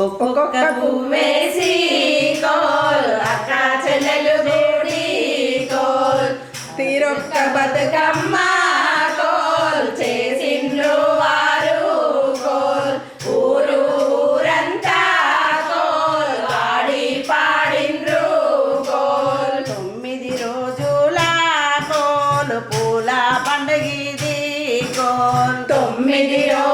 ఒక్కొక్క పువ్వేసి కోల్ అక్క చెల్లెలు గుడి కోల్ తీరొక్క బతుకమ్మ కోల్ చేసిండ్రు వారు కోల్. ఊరు ఊరంతా కోల్ ఆడి పాడిండ్రు కోల్. తొమ్మిది రోజుల కోల్ పూల పండగిది కోల్. తొమ్మిది రోజు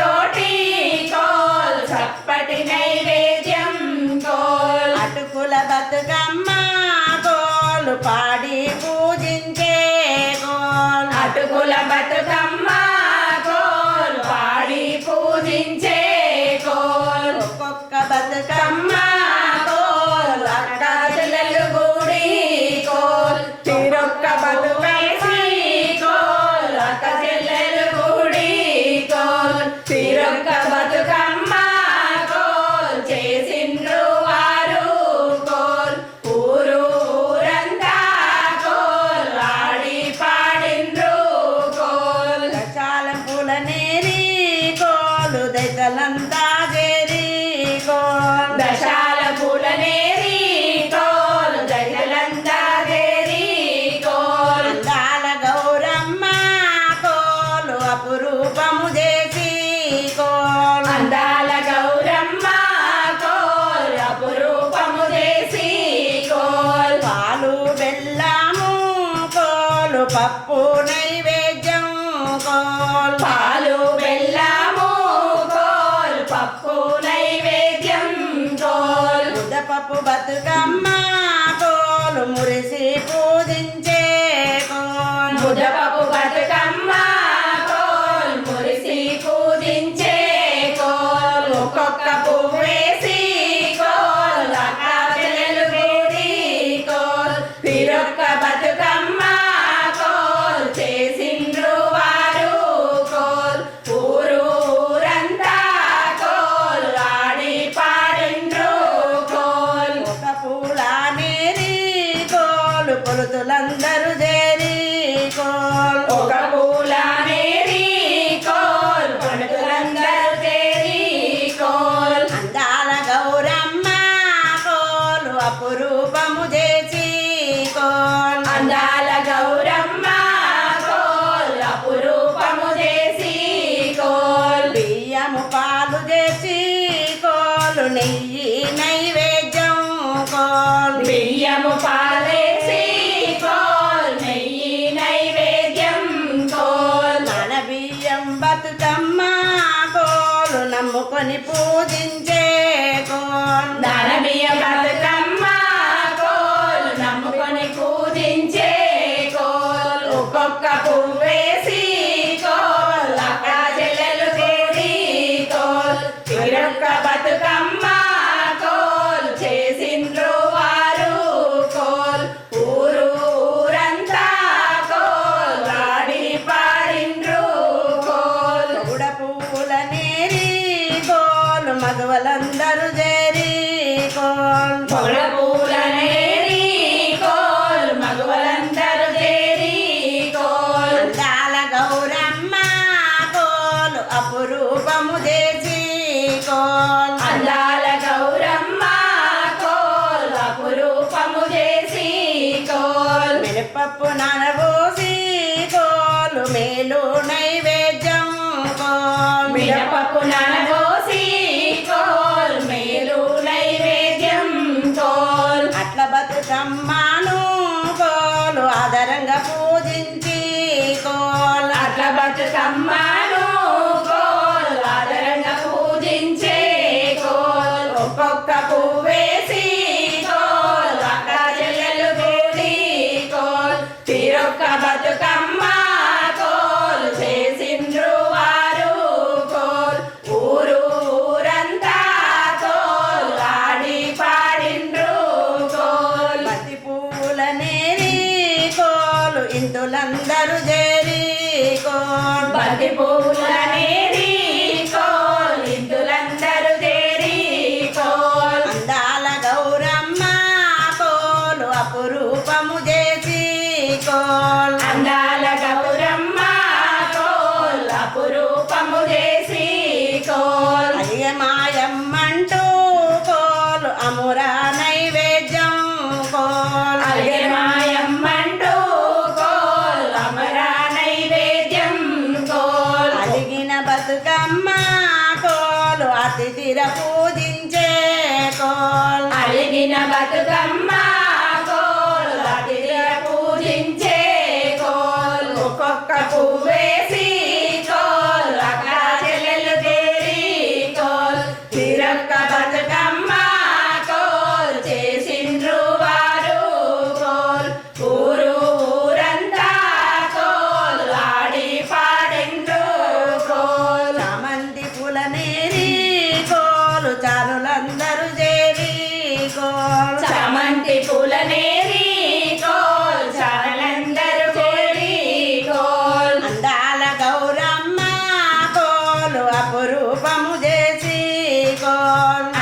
పప్పు నైవేద్యం కోల్. పాలు బెల్లము కోల్. పప్పు నైవేద్యం కోల్. ఉదపప్పు బతుకమ్మ కోల్. మురిసి పూజించే కోల్. ఉదపప్పు బతుకమ్మ కోల్. మురిసి పూజించే కోల్. ఒక్కొక్క పువ్వేసి అపురూపము చేసి కోల్. అందాల గౌరమ్మ కోల్. అపురూపము చేసి కోల్. బియ్యము పాలు చేసి కోలు. నెయ్యి నైవేద్యం కోల్. బియ్యము పాలే పప్పు నానబోసి కోలు మేలు నైవేద్యం కోల్ మినపప్పు నాన కోల్ అందాల గౌరమ్మ కోల్ అపురూపము చేసి కోల్. అయ్య మాయమ్మంటూ కోలు అమురా నైవేద్యం కోల్. అలిగే మాయమ్మంటూ కోల్ అమరా నైవేద్యం కోల్. అలిగిన బతుకమ్మ కోలు అతిథిర పూజించే కోల్. అలిగిన బతుకమ్మ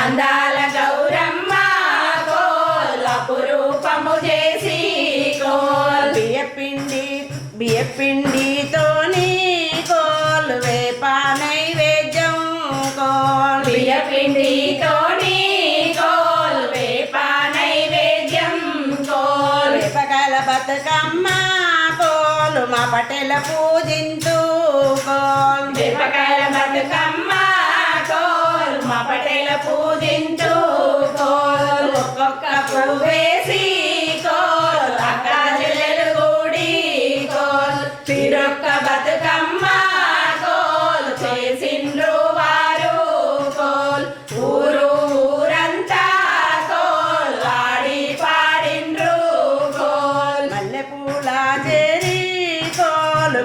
అందాల గౌరమ్మ అపురూపము చేసి కోల్. బియ్యపిండి బియ్యపిండితోని కోలు వేప నైవేద్యం కోల్. బియ్య పిండితోని కోల్ వేప నైవేద్యం కోల్. వేపకాయల బతుకమ్మ కోలు మా పటేల పూజించు కోల్. మిరపకాయల బతుకమ్మ కోల్ పటేల పూజించు కోల్ ఒక్కొక్క పువ్వేసి కోల్ అక్క చెల్లెలు కూడి కోల్ తిరొక్క బతుకమ్మ కోల్ చేసిండ్రు వారు కోల్ ఊరు ఊరంతా కోల్ ఆడి పాడిండ్రు కోల్ చేరి కోలు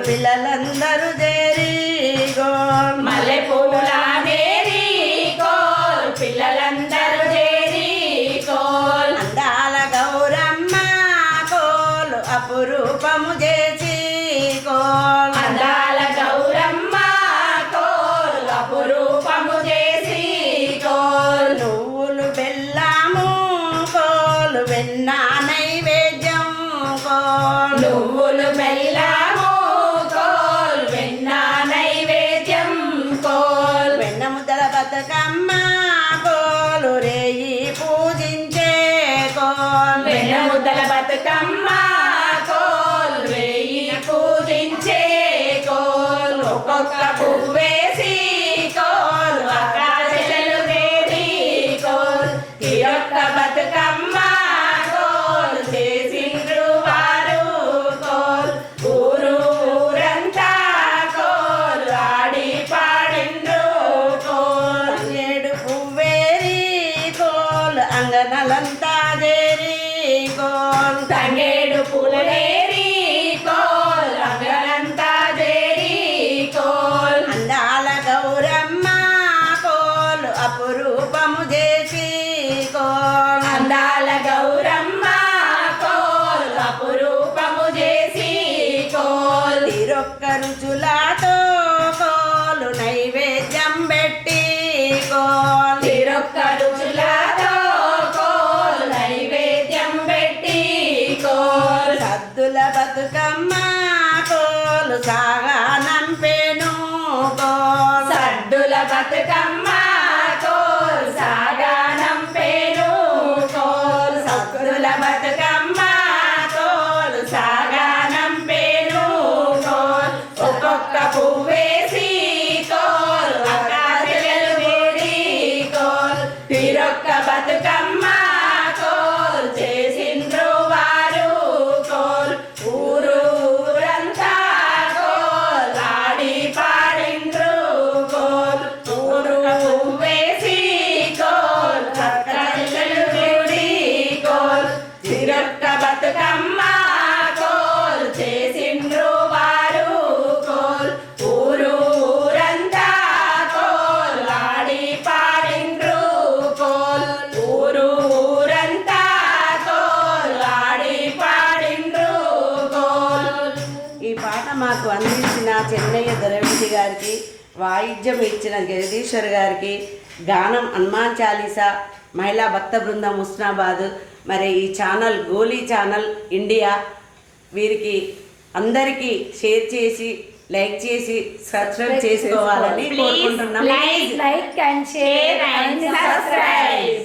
అంగనలంతా దేరి గోంగేడు పూలలేరి మాకు అందించిన చెన్నయ్య దొరవిధి గారికి వాయిద్యం ఇచ్చిన జగదీశ్వర్ గారికి గానం హనుమాన్ చాలీసా మహిళా భక్త బృందం ముస్నాబాద్ మరి ఈ ఛానల్ గోలీ ఛానల్ ఇండియా వీరికి అందరికీ షేర్ చేసి లైక్ చేసి సబ్స్క్రైబ్ చేసుకోవాలని కోరుకుంటున్నాం. Like and share and subscribe